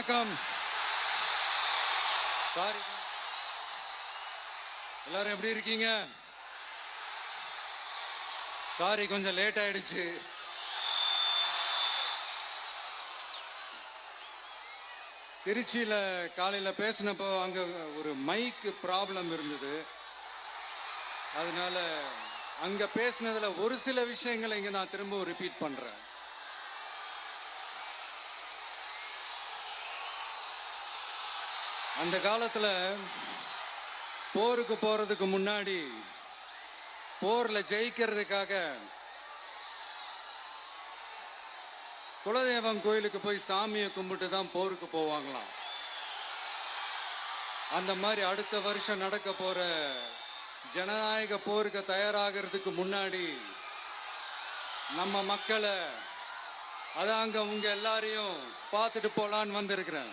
வணக்கம். சாரி எல்லாரும் எப்படி இருக்கீங்க? சாரி கொஞ்சம் லேட் ஆயிடுச்சு. திருச்சியில் காலையில பேசினப்போ அங்க ஒரு மைக்கு ப்ராப்ளம் இருந்தது. அதனால அங்க பேசினதில் ஒரு சில விஷயங்களை இங்க நான் திரும்ப ரிப்பீட் பண்றேன். அந்த காலத்தில் போருக்கு போகிறதுக்கு முன்னாடி போரில் ஜெயிக்கிறதுக்காக குலதெய்வம் கோயிலுக்கு போய் சாமியை கும்பிட்டு தான் போருக்கு போவாங்களாம். அந்த மாதிரி அடுத்த வருஷம் நடக்க போகிற ஜனநாயக போருக்கு தயாராகிறதுக்கு முன்னாடி நம்ம மக்களை அதான் அங்கே உங்கள் எல்லாரையும் பார்த்துட்டு போகலான்னு வந்திருக்கிறேன்.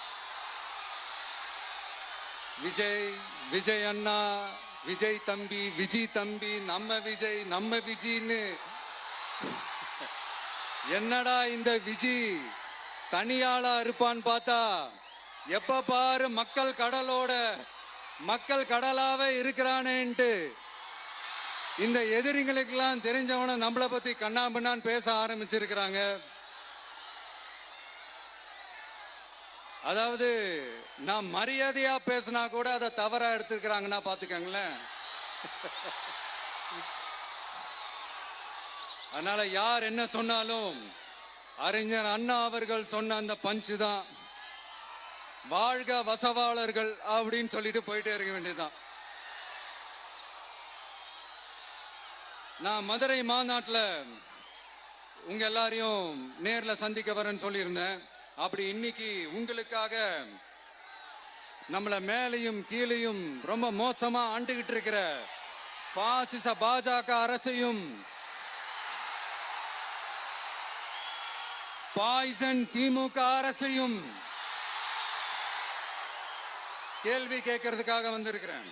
விஜய் விஜய் அண்ணா விஜய் தம்பி விஜய் தம்பி நம்ம விஜய் நம்ம விஜின்னு. என்னடா இந்த விஜி? தனியாளா இருப்பான்னு பார்த்தா எப்ப பாரு மக்கள் கடலோட மக்கள் கடலாவே இருக்கிறானேன்ட்டு. இந்த எதிரிங்களுக்கெல்லாம் தெரிஞ்சவன நம்மளை பத்தி கண்ணாம்பண்ணான்னு பேச ஆரம்பிச்சிருக்கிறாங்க. அதாவது நான் மரியாதையா பேசினா கூட அதை தவறா எடுத்துக்கிறாங்கன்னா பாத்துக்கங்களேன். அதனால யார் என்ன சொன்னாலும் அறிஞர் அண்ணா அவர்கள் சொன்ன அந்த பஞ்சு தான். வாழ்க வசவாளர்கள் அப்படின்னு சொல்லிட்டு போயிட்டே இருக்க வேண்டியதுதான். நான் மதுரை மாநாட்டில் உங்க எல்லாரையும் நேரில் சந்திக்க வரேன்னு சொல்லியிருந்தேன். அப்படி இன்னைக்கு உங்களுக்காக நம்மளை மேலையும் கீழையும் ரொம்ப மோசமா ஆண்டுகிட்டு இருக்கிற பாசிச பாஜக அரசையும் பாய்சன் திமுக அரசையும் கேள்வி கேட்கறதுக்காக வந்திருக்கிறேன்.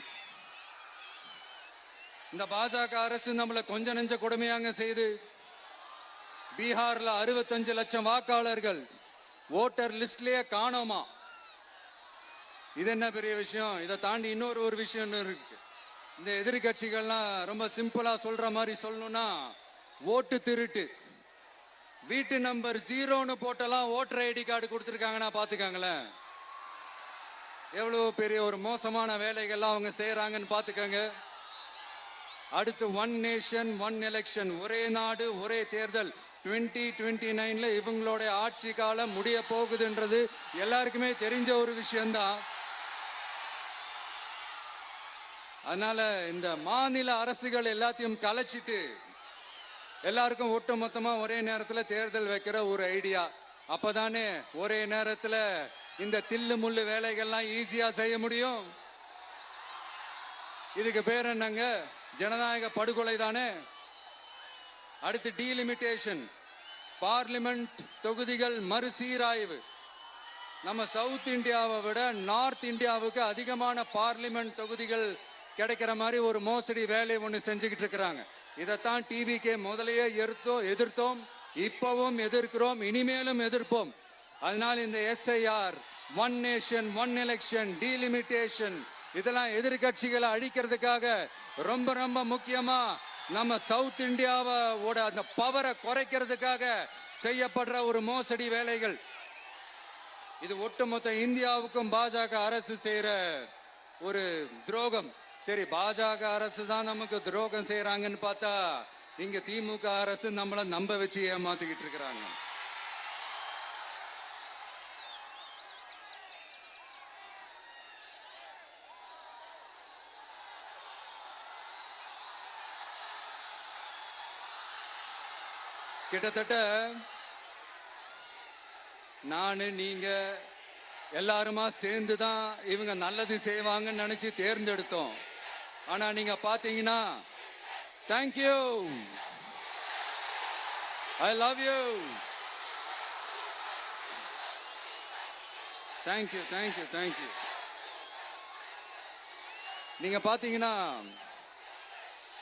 இந்த பாஜக அரசு நம்மளை கொஞ்ச நெஞ்ச கொடுமையாங்க செய்து. பீகார்ல அறுபத்தஞ்சு லட்சம் வாக்காளர்கள் ஓட்டர் லிஸ்ட்லயே காணோமா? இது என்ன பெரிய விஷயம்? இதை தாண்டி இன்னொரு ஒரு விஷயம் இருக்கு. இந்த எதிர்கட்சிகள்லாம் ரொம்ப சிம்பிளா சொல்ற மாதிரி சொல்லணும்னா ஓட்டு திருட்டு. வீட்டு நம்பர் ஜீரோன்னு போட்டெல்லாம் ஓட்டர் ஐடி கார்டு கொடுத்துருக்காங்கன்னா பாத்துக்காங்களேன் எவ்வளவு பெரிய ஒரு மோசமான வேலைகள்லாம் அவங்க செய்யறாங்கன்னு பாத்துக்கோங்க அடுத்து ஒன் நேஷன் ஒன் எலெக்ஷன் ஒரே நாடு ஒரே தேர்தல். டுவெண்ட்டி டுவெண்ட்டி நைனில் இவங்களோட ஆட்சி காலம் முடிய போகுதுன்றது எல்லாருக்குமே தெரிஞ்ச ஒரு விஷயம்தான். அதனால இந்த மாநில அரசுகள் எல்லாத்தையும் கலைச்சிட்டு எல்லாருக்கும் ஒட்டு மொத்தமாக ஒரே நேரத்தில் தேர்தல் வைக்கிற ஒரு ஐடியா. அப்பதானே ஒரே நேரத்தில் இந்த தில்லு முள்ளு வேலைகள்லாம் ஈஸியாக செய்ய முடியும். இதுக்கு பேர் என்னங்க? ஜனநாயக படுகொலை தானே? அடுத்து டீலிமிட்டேஷன் பார்லிமெண்ட் தொகுதிகள் மறுசீராய்வு. நம்ம சவுத் இந்தியாவை விட நார்த் இந்தியாவுக்கு அதிகமான பார்லிமெண்ட் தொகுதிகள் கிடைக்கிற மாதிரி ஒரு மோசடி வேலை ஒன்று செஞ்சுக்கிட்டு இருக்கிறாங்க. இதைத்தான் டிவிக்கே முதலையே எதிர்த்தோம் எதிர்த்தோம் இப்பவும் எதிர்க்கிறோம் இனிமேலும் எதிர்ப்போம். அதனால் இந்த SIR one nation one election delimitation இதெல்லாம் எதிர்கட்சிகளை அழிக்கிறதுக்காக ரொம்ப ரொம்ப முக்கியமாக நம்ம சவுத் இந்தியாவோட அந்த பவரை குறைக்கிறதுக்காக செய்யப்படுற ஒரு மோசடி வேலைகள். இது ஒட்டுமொத்த இந்தியாவுக்கும் பாஜக அரசு செய்யற ஒரு துரோகம். சரி பாஜக அரசு தான் நமக்கு துரோகம் செய்யறாங்கன்னு பார்த்தா இங்க திமுக அரசு நம்மளை நம்ப வச்சு ஏமாத்திக்கிட்டு இருக்கிறாங்க. கிட்டத்தட்ட நான் நீங்க எல்லாருமா சேர்ந்து தான் இவங்க நல்லது செய்வாங்கன்னு நினச்சி தேர்ந்தெடுத்தோம். ஆனால் நீங்க பார்த்தீங்கன்னா thank you I love you thank you thank you thank you நீங்க பார்த்தீங்கன்னா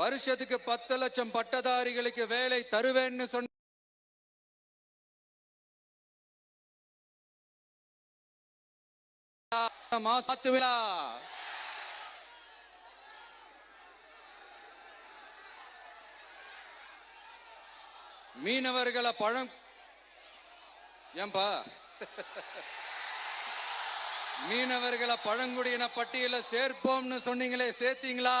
வருஷத்துக்கு பத்து லட்சம் பட்டதாரிகளுக்கு வேலை தருவேன்னு சொன்ன மாசத்து விழா. மீனவர்களை பழம் ஏன்பா? மீனவர்களை பழங்குடியின பட்டியல சேர்ப்போம்னு சொன்னீங்களே சேர்த்தீங்களா?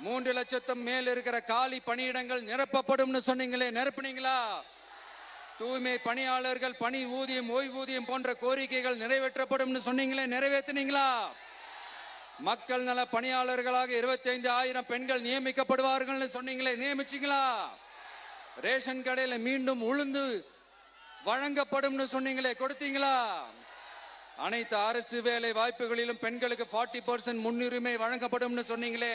மூன்று லட்சத்தும் மேல் இருக்கிற காலி பணியிடங்கள் நிரப்பப்படும்னு சொன்னீங்களே நிரப்புனீங்களா? தூய்மை பணியாளர்கள் பணி ஊதியம் ஓய்வூதியம் போன்ற கோரிக்கைகள் நிறைவேற்றப்படும்னு சொன்னீங்களே நிறைவேற்றினீங்களா? மக்கள் நல பணியாளர்களாக இருபத்தி ஐந்து ஆயிரம் பெண்கள் நியமிக்கப்படுவார்கள்னு சொன்னீங்களே நியமிச்சீங்களா? ரேஷன் கடையில மீண்டும் உளுந்து வழங்கப்படும்னு சொன்னீங்களே கொடுத்தீங்களா? அனைத்து அரசு வேலை வாய்ப்புகளிலும் பெண்களுக்கு 40% பர்சன்ட் முன்னுரிமை வழங்கப்படும்னு சொன்னீங்களே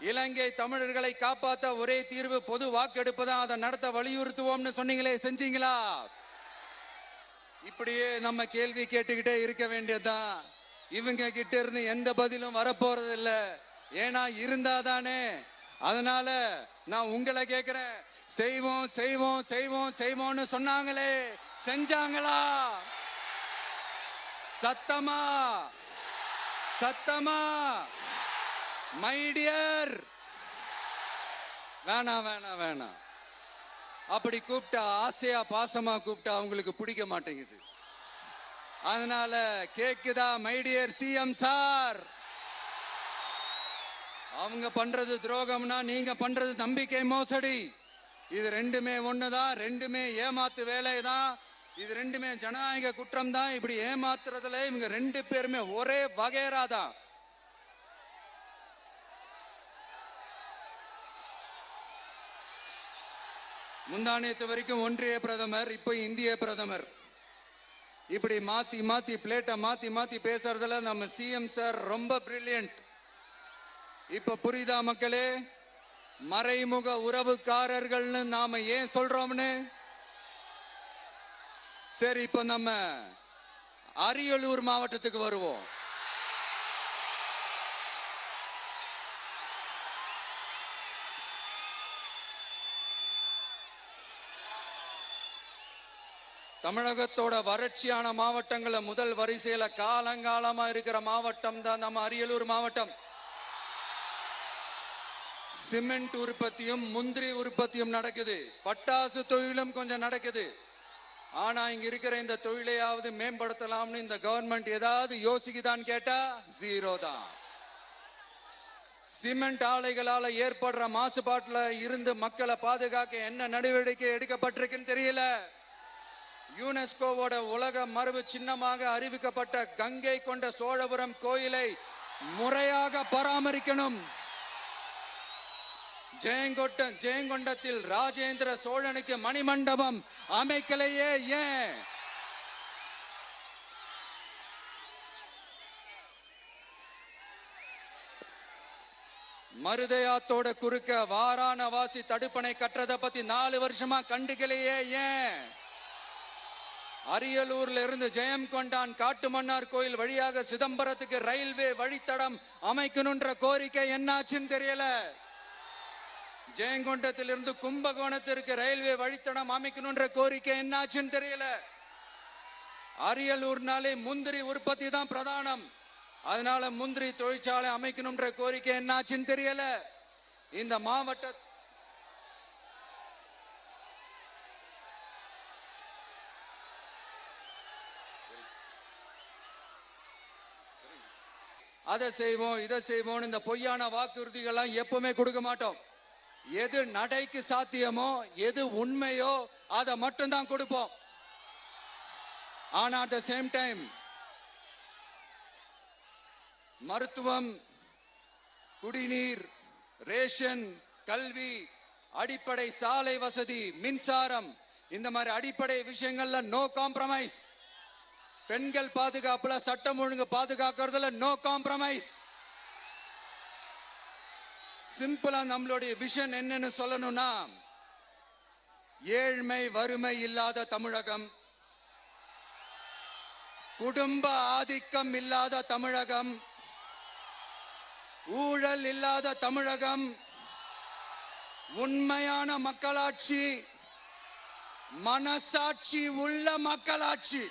இலங்கை தமிழர்களை காப்பாத்த ஒரே தீர்வு பொது வாக்கெடுப்பு தான் அதை நடத்த வலியுறுத்துவோம்னு சொன்னீங்களே செஞ்சீங்களா? இப்படியே நம்ம கேள்வி கேட்டுக்கிட்டே இருக்க வேண்டியதுதான். இவங்க கிட்ட இருந்து எந்த பதிலும் வரப்போறது இல்ல ஏன்னா இருந்தாதானே. அதனால நான் உங்களை கேட்கிறேன் செய்வோம் செய்வோம் செய்வோம் செய்வோம்னு சொன்னாங்களே. செஞ்சாங்களா? சத்தமா? சத்தமா? மை டியர் வேணாம் வேணாம் வேணாம் அப்படி கூப்பிட்டா ஆசையா பாசமா கூப்பிட்டா அவங்களுக்கு பிடிக்க மாட்டேங்குது. அதனால கேக்குதா மைடியர் சிஎம் சார் அவங்க பண்றது துரோகம்னா நீங்க பண்றது நம்பிக்கை மோசடி. இது ரெண்டுமே ஒண்ணுதான் ரெண்டுமே ஏமாத்து வேலைதான். இது ரெண்டுமே ஜனநாயக குற்றம் தான் இப்படி ஏமாத்துறதுல இவங்க ரெண்டு பேருமே ஒரே வகைரா தான் முந்தானியத்து வரைக்கும் ஒன்றிய பிரதமர் இப்போ இந்திய பிரதமர். இப்படி மாத்தி மாத்தி பிளேட்டை மாத்தி மாத்தி பேசுறதுல நம்ம சிஎம் சார் ரொம்ப பிரில்லியன்ட் இப்ப புரியுதா மக்களே? மறைமுக உறவுக்காரர்கள்னு நாம ஏன் சொல்றோம்னு? சரி இப்ப நம்ம அரியலூர் மாவட்டத்துக்கு வருவோம். தமிழகத்தோட வறட்சியான மாவட்டங்களில் முதல் வரிசையில காலங்காலமா இருக்கிற மாவட்டம் தான் நம்ம அரியலூர் மாவட்டம். சிமெண்ட் உற்பத்தியும் முந்திரி உற்பத்தியும் நடக்குது. பட்டாசு தொழிலும் கொஞ்சம் நடக்குது. ஆனா இங்க இருக்கிற இந்த தொழிலையாவது மேம்படுத்தலாம்னு இந்த கவர்மெண்ட் ஏதாவது யோசிக்குதான்னு கேட்டா ஜீரோ தான். சிமெண்ட் ஆலைகளால ஏற்படுற மாசுபாட்டில் இருந்து மக்களை பாதுகாக்க என்ன நடவடிக்கை எடுக்கப்பட்டிருக்குன்னு தெரியல. யுனெஸ்கோவோட உலக மரபு சின்னமாக அறிவிக்கப்பட்ட கங்கை கொண்ட சோழபுரம் கோயிலை முறையாக பராமரிக்கணும். ஜெயங்கொட்ட ஜெயங்கொண்டத்தில் ராஜேந்திர சோழனுக்கு மணிமண்டபம் அமைக்கலையே ஏன்? மருதையாத்தோட குறுக்க வாராணவாசி தடுப்பணை கட்டுறத பத்தி நாலு வருஷமா கண்டுக்கலையே ஏன்? அரியலூர்ல இருந்து ஜெயம் கொண்டான் காட்டுமன்னார் கோயில் வழியாக சிதம்பரத்துக்கு ரயில்வே வழித்தடம் அமைக்கணுன்ற கோரிக்கை என்னாச்சுன்னு தெரியல. ஜெயங்கொண்டத்திலிருந்து கும்பகோணத்திற்கு ரயில்வே வழித்தடம் அமைக்கணுன்ற கோரிக்கை என்னாச்சுன்னு தெரியல. அரியலூர்னாலே முந்திரி உற்பத்தி தான் பிரதானம். அதனால முந்திரி தொழிற்சாலை அமைக்கணும்ன்ற கோரிக்கை என்னாச்சுன்னு தெரியல. இந்த மாவட்ட அதை செய்வோம் இதை செய்வோம் இந்த பொய்யான வாக்குறுதிகள்லாம் எப்பவுமே கொடுக்க மாட்டோம். எது நடைக்கு சாத்தியமோ எது உண்மையோ அதை மட்டும்தான் கொடுப்போம். ஆனா அட் த சேம் டைம் மருத்துவம் குடிநீர் ரேஷன் கல்வி அடிப்படை சாலை வசதி மின்சாரம் இந்த மாதிரி அடிப்படை விஷயங்கள்ல நோ காம்ப்ரமைஸ் பெண்கள் பாதுகாப்புல சட்டம் ஒழுங்கு பாதுகாக்கிறதுல நோ காம்ப்ரமைஸ் சிம்பிளா நம்மளுடைய விஷன் என்னன்னு சொல்லணும்னா ஏழ்மை வறுமை இல்லாத தமிழகம். குடும்ப ஆதிக்கம் இல்லாத தமிழகம். ஊழல் இல்லாத தமிழகம். உண்மையான மக்களாட்சி. மனசாட்சி உள்ள மக்களாட்சி.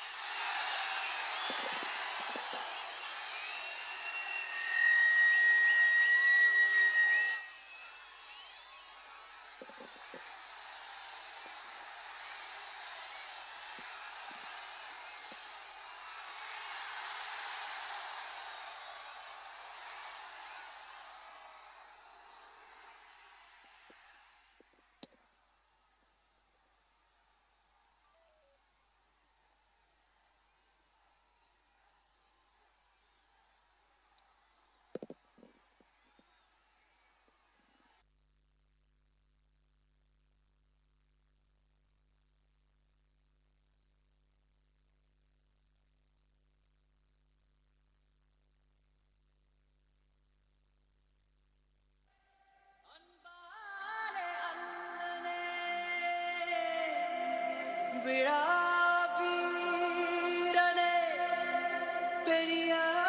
video.